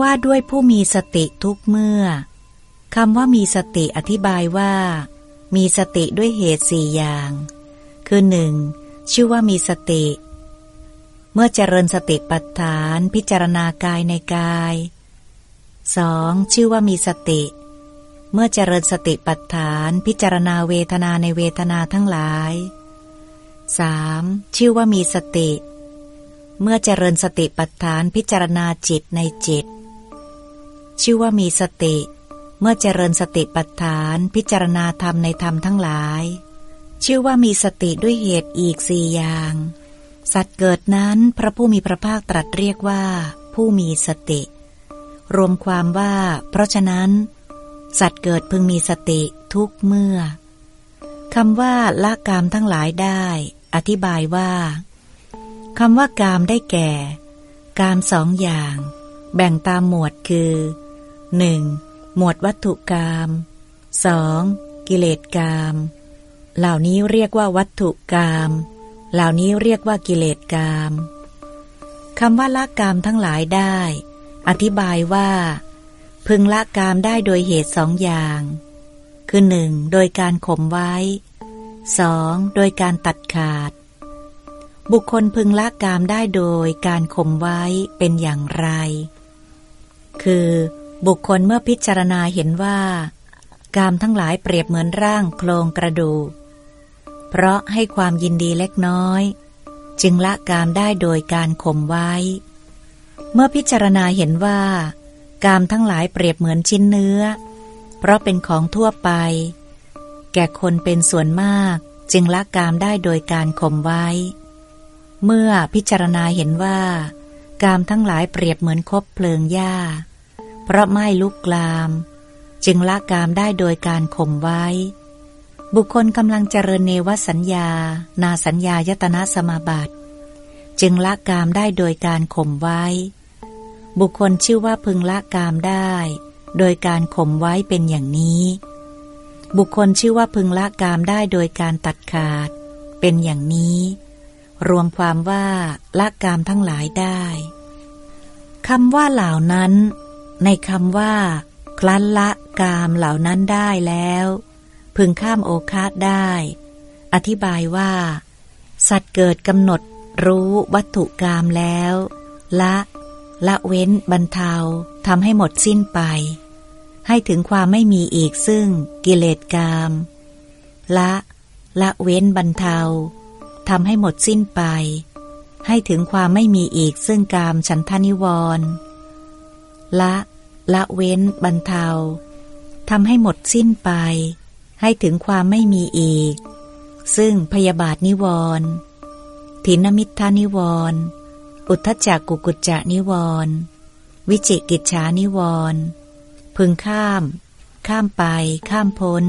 ว่าด้วยผู้มีสติทุกเมื่อคำว่ามีสติอธิบายว่า มีสติด้วยเหตุสี่อย่าง คือหนึ่งชื่อว่ามีสติ เมื่อเจริญสติปัฏฐานพิจารณากายในกาย 2. ชื่อว่ามีสติ เมื่อเจริญสติปัฏฐานพิจารณาเวทนาในเวทนาทั้งหลาย 3. ชื่อว่ามีสติ เมื่อเจริญสติปัฏฐานพิจารณาจิตในจิต ชื่อว่ามีสติ เมื่อเจริญสติปัฏฐานพิจารณาธรรมในธรรมทั้งหลาย ชื่อว่ามีสติด้วยเหตุอีกสี่อย่าง สัตว์เกิดนั้นพระผู้มีพระภาคตรัสเรียกว่า ผู้มีสติ รวมความว่า เพราะฉะนั้น สัตว์เกิดพึงมีสติทุกเมื่อคำว่าละกามทั้งหลายได้ อธิบายว่าคำว่ากามได้แก่ กามสองอย่าง แบ่งตามหมวดคือ 1. หมวดวัตถุกาม 2. กิเลสกามเหล่านี้เรียกว่าวัตถุกามเหล่านี้เรียกว่ากิเลสกามคำว่าละกามทั้งหลายได้ อธิบายว่า พึงละกามได้โดยเหตุสองอย่าง คือหนึ่งโดยการข่มไว้ 2. โดยการตัดขาด บุคคลพึงละกามได้โดยการข่มไว้เป็นอย่างไร คือ บุคคลเมื่อพิจารณาเห็นว่า กามทั้งหลายเปรียบเหมือนร่างโครงกระดูก เพราะให้ความยินดีเล็กน้อย จึงละกามได้โดยการข่มไว้ เมื่อพิจารณาเห็นว่า กามทั้งหลายเปรียบเหมือนชิ้นเนื้อ เพราะเป็นของทั่วไป แก่คนเป็นส่วนมากจึงละกามได้โดยการข่มไว้ เมื่อพิจารณาเห็นว่า กามทั้งหลายเปรียบเหมือนคบเพลิงหญ้า เพราะไม่ลุกลาม จึงละกามได้โดยการข่มไว้ บุคคลกำลังเจริญเนวสัญญา นาสัญญายตนะสมาบัติ จึงละกามได้โดยการข่มไว้ บุคคลชื่อว่าพึงละกามได้ โดยการข่มไว้เป็นอย่างนี้ บุคคลชื่อว่าพึงละกามได้โดยการตัดขาด เป็นอย่างนี้ รวมความว่าละกามทั้งหลายได้คำว่าเหล่านั้น ในคำว่า คลั้นละกามเหล่านั้นได้แล้ว พึงข้ามโอคาสได้ อธิบายว่า สัตว์เกิดกำหนดรู้วัตถุกามแล้ว ละ ละเว้นบรรเทาทำให้หมดสิ้นไป ให้ถึงความไม่มีอีกซึ่งกิเลสกาม ละ ละเว้นบรรเทาทำให้หมดสิ้นไป ให้ถึงความไม่มีอีกซึ่งกามฉันทานิวรณ์ ละ ละเว้น บรรเทาทำให้หมดสิ้นไป ให้ถึงความไม่มีอีก ซึ่งพยาบาทนิวรณ์ถินมิทธานิวรณ์อุทธจักกุกุจจานิวรณ์วิจิกิจฉานิวรณ์พึงข้าม ข้ามไป ข้ามพ้น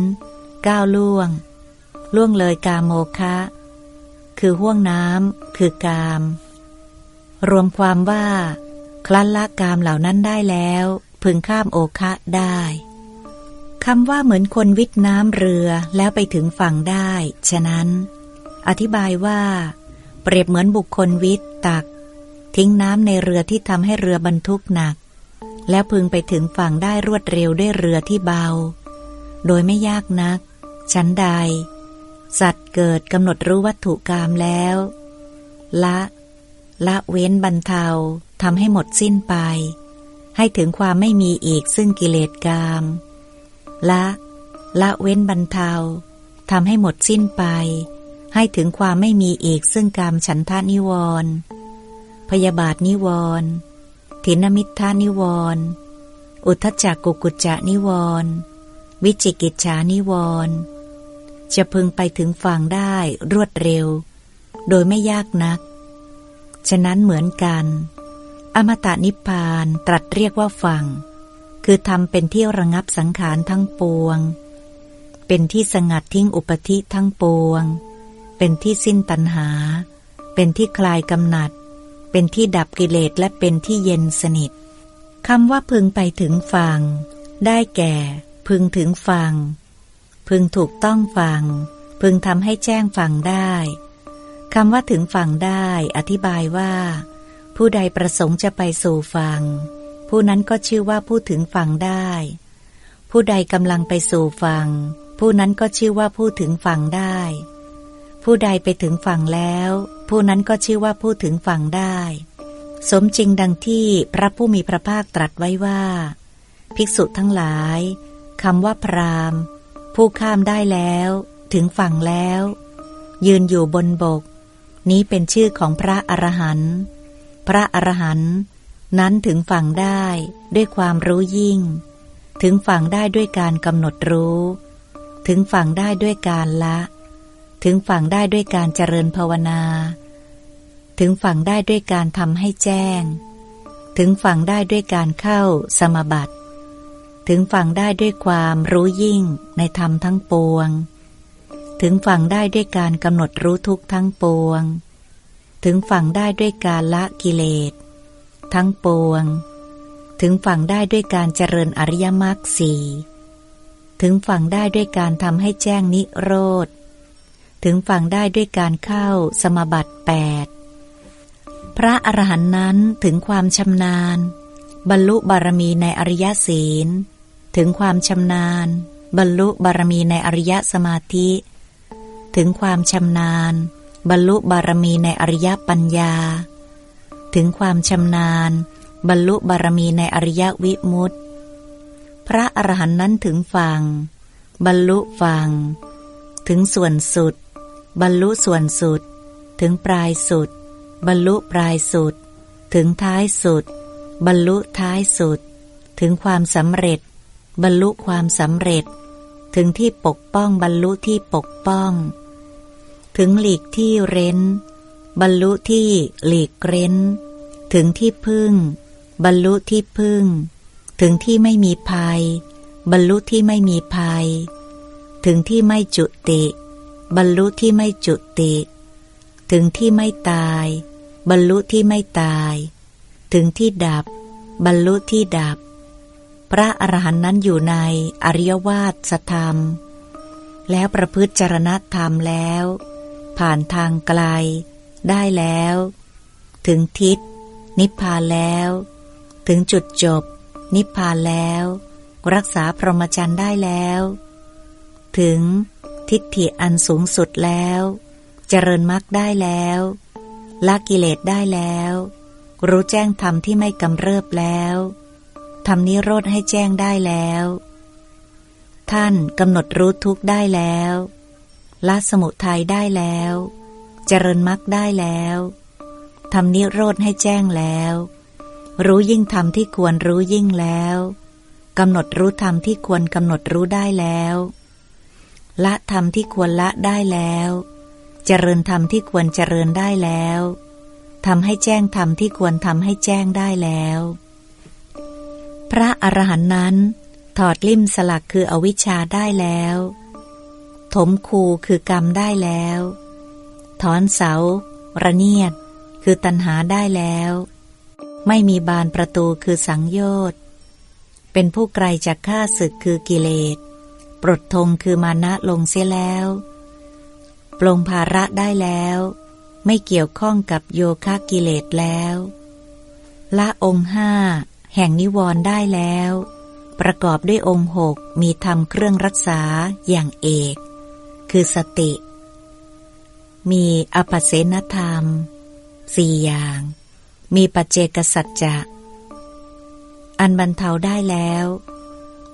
ก้าวล่วง ล่วงเลยกาโมคะ คือห่วงน้ำคือกาม รวมความว่า คลั้นละกามเหล่านั้นได้แล้ว พึงข้ามโอคะได้คำว่าเหมือนคนวิทน้ำเรือแล้วไปถึงฝั่งได้ ฉะนั้น อธิบายว่า เปรียบเหมือนบุคคลวิทตัก ทิ้งน้ำในเรือที่ทำให้เรือบรรทุกหนัก แล้วพึงไปถึงฝั่งได้รวดเร็วด้วยเรือที่เบา โดยไม่ยากนัก ชั้นใด สัตว์เกิดกำหนดรู้วัตถุกรรมแล้ว ละ ละเว้นบรรเทา ทำให้หมดสิ้นไป ให้ถึงความไม่มีอีกซึ่งกิเลสกรรมละละเว้นบรรเทาทำให้หมดสิ้นไป ให้ถึงความไม่มีอีกซึ่งกรรมฉันทานิวรพยาบาทนิวรถินมิทานิวรอุทจักกุกุจจะนิวรวิจิกิจฉานิวรจะพึงไปถึงฝั่งได้รวดเร็ว โดยไม่ยากนัก ฉะนั้นเหมือนกัน อมตะนิพพานตรัสเรียกว่าฝั่ง คือทำเป็นที่ระงับสังขารทั้งปวง เป็นที่สงัดทิ้งอุปธิทั้งปวง เป็นที่สิ้นตัณหา เป็นที่คลายกำหนัด เป็นที่ดับกิเลสและเป็นที่เย็นสนิทคำว่าพึงไปถึงฝั่งได้แก่ พึงถึงฝั่งพึงถูกต้องฝั่งพึงทำให้แจ้งฝั่งได้คำว่าถึงฝั่งได้ อธิบายว่า ผู้ใดประสงค์จะไปสู่ฝั่ง ผู้นั้นก็ชื่อว่าผู้ถึงฝั่งได้ ผู้ใดกำลังไปสู่ฝั่ง ผู้นั้นก็ชื่อว่าผู้ถึงฝั่งได้ ผู้ใดไปถึงฝั่งแล้ว ผู้นั้นก็ชื่อว่าผู้ถึงฝั่งได้ สมจริงดังที่พระผู้มีพระภาคตรัสไว้ว่า ภิกษุทั้งหลายคำว่าพรามผู้ข้ามได้แล้ว ถึงฝั่งแล้ว ยืนอยู่บนบก นี้เป็นชื่อของพระอรหันต์ พระอรหันต์นั้นถึงฝั่งได้ด้วยความรู้ยิ่ง ถึงฝั่งได้ด้วยการกำหนดรู้ ถึงฝั่งได้ด้วยการละ ถึงฝั่งได้ด้วยการเจริญภาวนา ถึงฝั่งได้ด้วยการทำให้แจ้ง ถึงฝั่งได้ด้วยการเข้าสมบัติ ถึงฝั่งได้ด้วยความรู้ยิ่งในธรรมทั้งปวง ถึงฝั่งได้ด้วยการกำหนดรู้ทุกทั้งปวง ถึงฝั่งได้ด้วยการละกิเลส ทั้งปวง ถึงฝั่งได้ด้วยการเจริญอริยมรรคสี่ถึงฝั่งได้ด้วยการทำให้แจ้งนิโรธ ถึงฝั่งได้ด้วยการเข้าสมบัติแปดพระอรหันต์นั้นถึงความชำนาญ บรรลุบารมีในอริยศีล ถึงความชำนาญ บรรลุบารมีในอริยสมาธิ ถึงความชำนาญ บรรลุบารมีในอริยปัญญา ถึงความชำนาญ บรรลุบารมีในอริยวิมุตติพระอรหันต์นั้นถึงฝั่งบรรลุฝั่งถึงส่วนสุด บรรลุส่วนสุด ถึงปลายสุด บรรลุปลายสุด ถึงท้ายสุด บรรลุท้ายสุด ถึงความสำเร็จ บรรลุความสำเร็จ ถึงที่ปกป้องบรรลุที่ปกป้อง ถึงหลีกที่เร้น บรรลุที่หลีกเร้น ถึงที่พึ่ง บรรลุที่พึ่ง ถึงที่ไม่มีภัย บรรลุที่ไม่มีภัย ถึงที่ไม่จุติ บรรลุที่ไม่จุติ ถึงที่ไม่ตาย บรรลุที่ไม่ตาย ถึงที่ดับ บรรลุที่ดับ พระอรหันต์นั้นอยู่ในอริยวาสธรรม แล้วประพฤติจรณธรรมแล้ว ผ่านทางไกล ได้แล้ว ถึงทิศ นิพพานแล้ว ถึงจุดจบ นิพพานแล้ว รักษาพรหมจรรย์ได้แล้ว ถึงทิฏฐิอันสูงสุดแล้ว เจริญมรรคได้แล้วละกิเลสได้แล้ว รู้แจ้งธรรมที่ไม่กำเริบแล้วทำนิโรธให้แจ้งได้แล้ว ท่านกำหนดรู้ทุกข์ได้แล้ว ละสมุทัยได้แล้ว เจริญมรรคได้แล้วทำนิโรธให้แจ้งแล้ว รู้ยิ่งธรรมที่ควรรู้ยิ่งแล้วกำหนดรู้ธรรมที่ควรกำหนดรู้ได้แล้ว ละธรรมที่ควรละได้แล้ว เจริญธรรมที่ควรเจริญได้แล้วทำให้แจ้งธรรมที่ควรทำให้แจ้งได้แล้ว พระอรหันต์นั้น ถอดลิ่มสลักคืออวิชชาได้แล้ว ถมคูคือกรรมได้แล้ว ถอนเสา ระเนียด คือตัณหาได้แล้ว ไม่มีบานประตูคือสังโยชน์ เป็นผู้ไกลจากข้าศึกคือกิเลส ปลดทงคือมานะลงเสียแล้ว ปลงภาระได้แล้ว ไม่เกี่ยวข้องกับโยคะกิเลสแล้ว ละองค์ห้า แห่งนิวรณ์ได้แล้วประกอบด้วยองค์หกมีธรรมเครื่องรักษาอย่างเอก คือสติ มีอภัสเสนธรรมสี่อย่าง มีปัจเจกสัจจะ อันบรรเทาได้แล้ว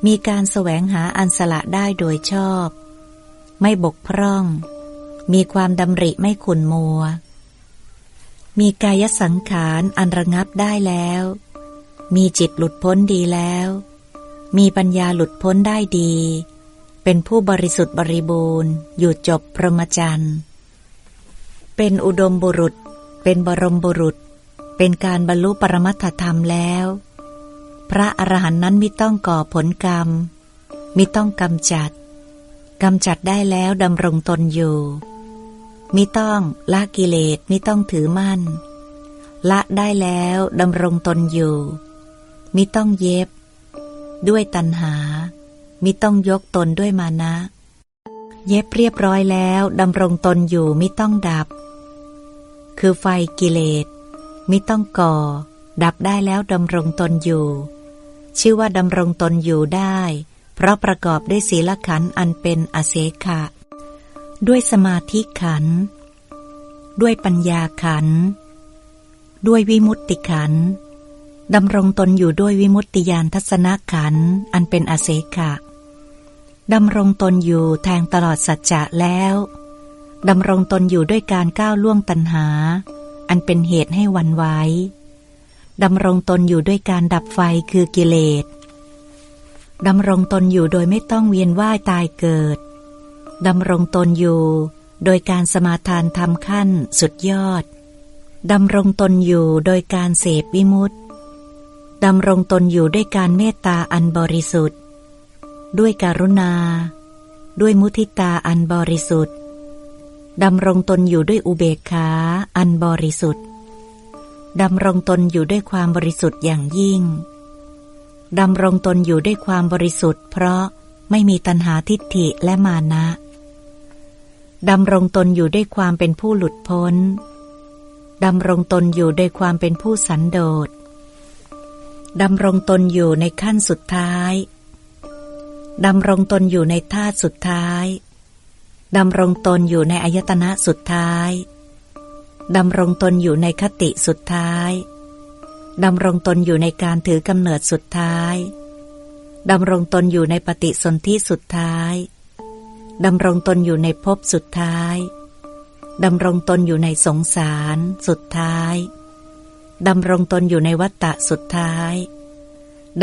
มีการแสวงหาอันสละได้โดยชอบ ไม่บกพร่อง มีความดำริไม่ขุนมัว มีกายสังขารอันระงับได้แล้ว มีจิตหลุดพ้นดีแล้ว มีปัญญาหลุดพ้นได้ดี เป็นผู้บริสุทธิ์บริบูรณ์ อยู่จบพรหมจรรย์ เป็นอุดมบุรุษ เป็นบรมบุรุษ เป็นการบรรลุปรมัตถธรรมแล้ว พระอรหันต์นั้นไม่ต้องก่อผลกรรมมิต้องกำจัดกำจัดได้แล้วดำรงตนอยู่มิต้องละกิเลสมิต้องถือมั่น ละได้แล้วดำรงตนอยู่มิต้องเย็บ ด้วยตัณหา มิต้องยกตนด้วยมานะ เย็บเรียบร้อยแล้วดำรงตนอยู่มิต้องดับ คือไฟกิเลสมิต้องก่อ ดับได้แล้วดำรงตนอยู่ ชื่อว่าดำรงตนอยู่ได้ เพราะประกอบด้วยศีลขันธ์อันเป็นอเสขะ ด้วยสมาธิขันธ์ด้วยปัญญาขันธ์ด้วยวิมุตติขันธ์ดำรงตนอยู่ด้วยวิมุตติยานทัศนขันธ์อันเป็นอเสขะ ดำรงตนอยู่แทงตลอดสัจจะแล้วดำรงตนอยู่ด้วยการก้าวล่วงตัณหา อันเป็นเหตุให้วันไว้ดำรงตนอยู่ด้วยการดับไฟคือกิเลสดำรงตนอยู่โดยไม่ต้องเวียนว่ายตายเกิดดำรงตนอยู่โดยการสมาทานทำขั้นสุดยอดดำรงตนอยู่โดยการเสพวิมุตติดำรงตนอยู่ด้วยการเมตตาอันบริสุทธิ์ ด้วยการุณา ด้วยมุทิตาอันบริสุทธิ์ดำรงตนอยู่ด้วยอุเบกขาอันบริสุทธิ์ดำรงตนอยู่ด้วยความบริสุทธิ์อย่างยิ่งดำรงตนอยู่ด้วยความบริสุทธิ์ เพราะไม่มีตัณหาทิฏฐิและมานะดำรงตนอยู่ด้วยความเป็นผู้หลุดพ้นดำรงตนอยู่ด้วยความเป็นผู้สันโดษดำรงตนอยู่ในขั้นสุดท้าย ดำรงตนอยู่ในธาตุสุดท้าย ดำรงตนอยู่ในอายตนะสุดท้าย ดำรงตนอยู่ในคติสุดท้าย ดำรงตนอยู่ในการถือกำเนิดสุดท้าย ดำรงตนอยู่ในปฏิสนธิสุดท้าย ดำรงตนอยู่ในภพสุดท้าย ดำรงตนอยู่ในสงสารสุดท้าย ดำรงตนอยู่ในวัฏฏะสุดท้าย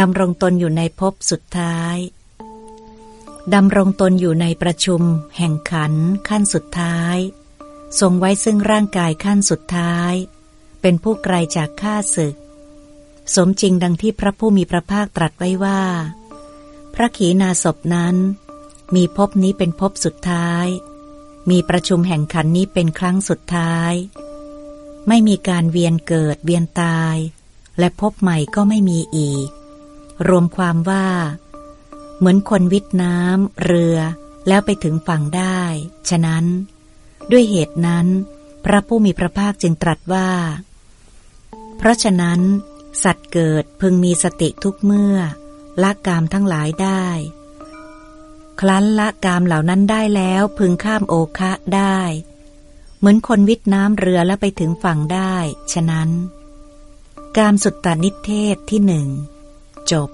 ดำรงตนอยู่ในภพสุดท้าย ดำรงตนอยู่ในประชุม แห่งขันขั้นสุดท้าย ทรงไว้ซึ่งร่างกายขั้นสุดท้าย เป็นผู้ไกลจากข้าศึก สมจริงดังที่พระผู้มีพระภาคตรัสไว้ว่า พระขีณาสพนั้น มีภพนี้เป็นภพสุดท้าย มีประชุมแห่งขันนี้เป็นครั้งสุดท้าย ไม่มีการเวียนเกิดเวียนตาย และพบใหม่ก็ไม่มีอีก รวมความว่า เหมือนคนวิทน้ำเรือแล้วไปถึงฝั่งได้ ฉะนั้น ด้วยเหตุนั้น พระผู้มีพระภาคจึงตรัสว่า เพราะฉะนั้น สัตว์เกิดพึงมีสติทุกเมื่อละกามทั้งหลายได้ คลั้นละกามเหล่านั้นได้แล้วพึงข้ามโอคะได้ เหมือนคนวิทน้ำเรือแล้วไปถึงฝั่งได้ ฉะนั้น กามสุตตานิเทศที่หนึ่งจบ